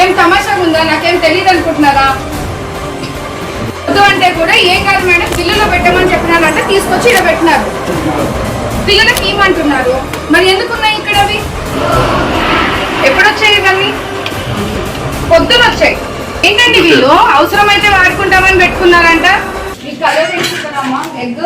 ఏం తమాషాగా ఉందా నాకేం తెలియదు అనుకుంటున్నారా వద్దు అంటే కూడా ఏం కాదు మేడం పిల్లలు పెట్టమని చెప్పినారంటే తీసుకొచ్చి ఇక్కడ పెట్టినారు. పిల్లలకి ఏమంటున్నారు? మరి ఎందుకున్నాయి ఇక్కడ అవి? ఎప్పుడు వచ్చాయి ఇవన్నీ? పొద్దున వచ్చాయి. ఏంటండి వీళ్ళు? అవసరమైతే వాడుకుంటామని పెట్టుకున్నారంట. ఈ కలర్ ఎగ్?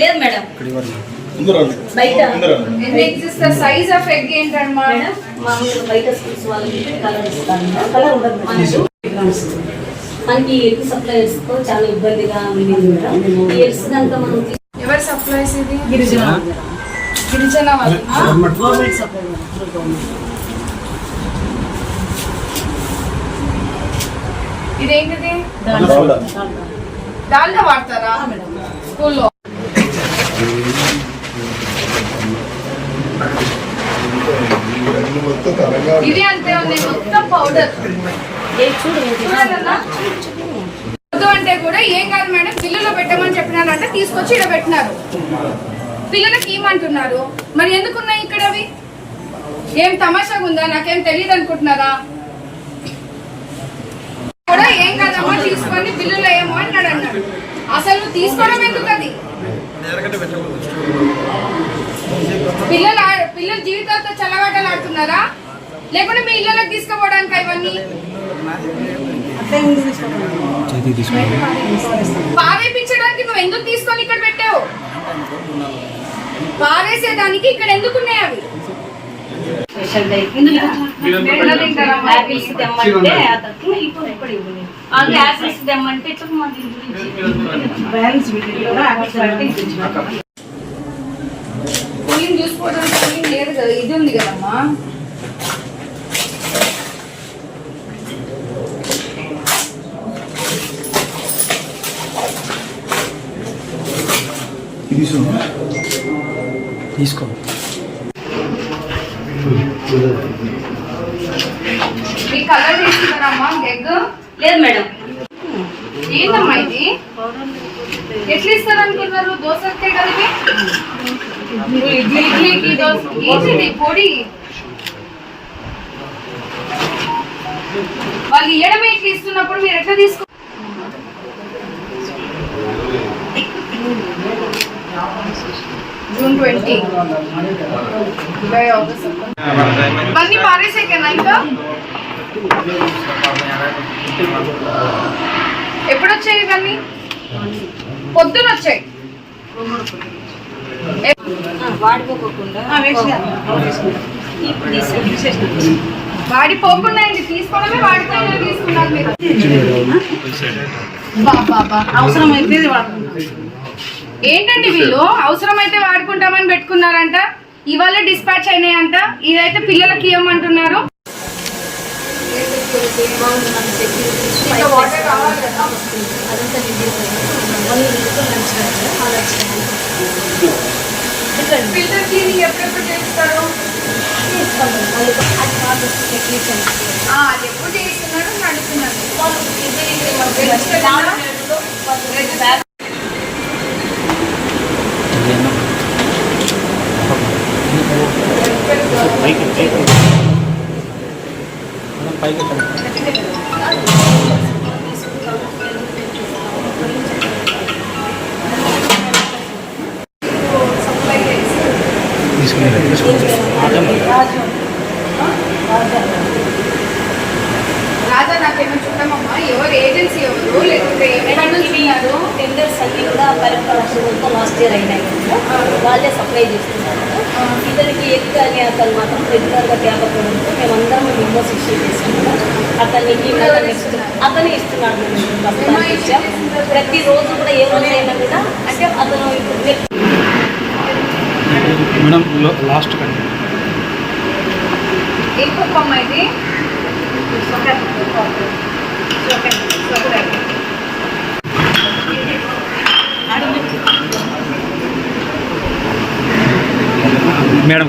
లేదు మేడం. బయట. సైజ్ ఆఫ్ ఎగ్ ఏంటమ్మా మేడం మామూలుగా బయట స్కూల్స్ వాళ్ళకి కలర్ ఇస్తాను కలర్ ఉండదు మనకి ఎగ్తో చాలా ఇబ్బందిగా ఉంది మేడం కనుక మనం ఎవరు సప్లైస్ ఇది? గిరిజన గిరిజన వాళ్ళు? గవర్నమెంట్ సప్లై ఇదేంటిది? దాల్దా వాడతారా? స్కూల్లో ఇవన్నీ మొత్తం తెలంగాణ ఇది అంతే ఉంది. మొత్తం పౌడర్ వద్దు అంటే కూడా ఏం కాదు మేడం పిల్లలు పెట్టమని చెప్పినారంటే తీసుకొచ్చి ఇక్కడ పెట్టినారు. పిల్లలకి ఏమంటున్నారు? మరి ఎందుకున్నాయి ఇక్కడ అవి? ఏం తమాషాగా ఉందా? నాకేం తెలియదు అనుకుంటున్నారా? కూడా ఏం కాదమ్మా తీసుకొని పిల్లలు ఏమో అన్నాడు అన్నాడు. అసలు నువ్వు తీసుకోవడం ఎందుకు అది పిల్లలు పిల్లల జీవితాలతో చల్లగాటలు ఆడుతున్నారా లేకుంటే మీ ఇళ్ళకి తీసుకుపోవడానికి ఇవన్నీ? పారేపించడానికి నువ్వు ఎందుకు తీసుకొని ఇక్కడ పెట్టావు? పారేసేదానికి ఇక్కడ ఎందుకు ఉన్నాయి అవి? చూసుకోవడానికి లేదు కదా ఇది ఉంది కదమ్మా. తీసుకో. ఈ కలర్ తీసుకున్నారమ్మా ఎగ్? లేదు మేడం. ఏంటమ్మా ఇది? ఎట్లా ఇస్తారు అనుకున్నారు దోశకే కలిపి ఇడ్లీకి దోశ ఏంటిది పొడి వాళ్ళు ఇయ్యడమే ఇట్లా ఇస్తున్నప్పుడు మీరు ఎట్లా తీసుకో జూన్ ట్వంటీ జూలై ఆగస్ట్ ఇవన్నీ? పారేసేకేనా ఇంకా ఎప్పుడు వచ్చాయి ఇవన్నీ పొద్దున వచ్చాయి వాడిపోకుండా ఇది తీసుకోవడమే వాడిపోయినా తీసుకున్నారు మీరు. అవసరమైతే ఏంటండి వీళ్ళు? అవసరమైతే వాడుకుంటామని పెట్టుకున్నారంట. ఇవాళ డిస్పాచ్ అయినాయంట. ఇదైతే పిల్లలకి ఇవ్వమంటున్నారు. ఇంకా వాటర్ కావాలి కదా? ఫిల్టర్ క్లీనింగ్ ఎప్పుడెప్పుడు చేస్తారు ఆ, అది ఎప్పుడు చేస్తున్నారు అని అడుగుతున్నాను పైకి పైకి. రాజా నాకేమో చూడమమ్మా ఎవరు ఏజెన్సీ ఎవరు? ఏమైనా చూస్తున్నారు టెండర్స్ అన్ని కూడా లాస్ట్ ఇయర్ అయినాయి. కదా. వాళ్ళే సప్లై చేస్తున్నారు. ఇతనికి ఎగ్ అని అతను మాత్రం రెగ్యులర్గా తేకపోవడంతో మేమందరం మెంబర్స్ ఇష్యూ చేస్తున్నాము అతనికి అతనే ఇస్తున్నాడు. ప్రతిరోజు కూడా ఏ రోజు అయినా కూడా అంటే అతను ఇప్పుడు మేడం లో- లాస్ట్ కండి ఏ కుప్పమ్మ ఇది మేడం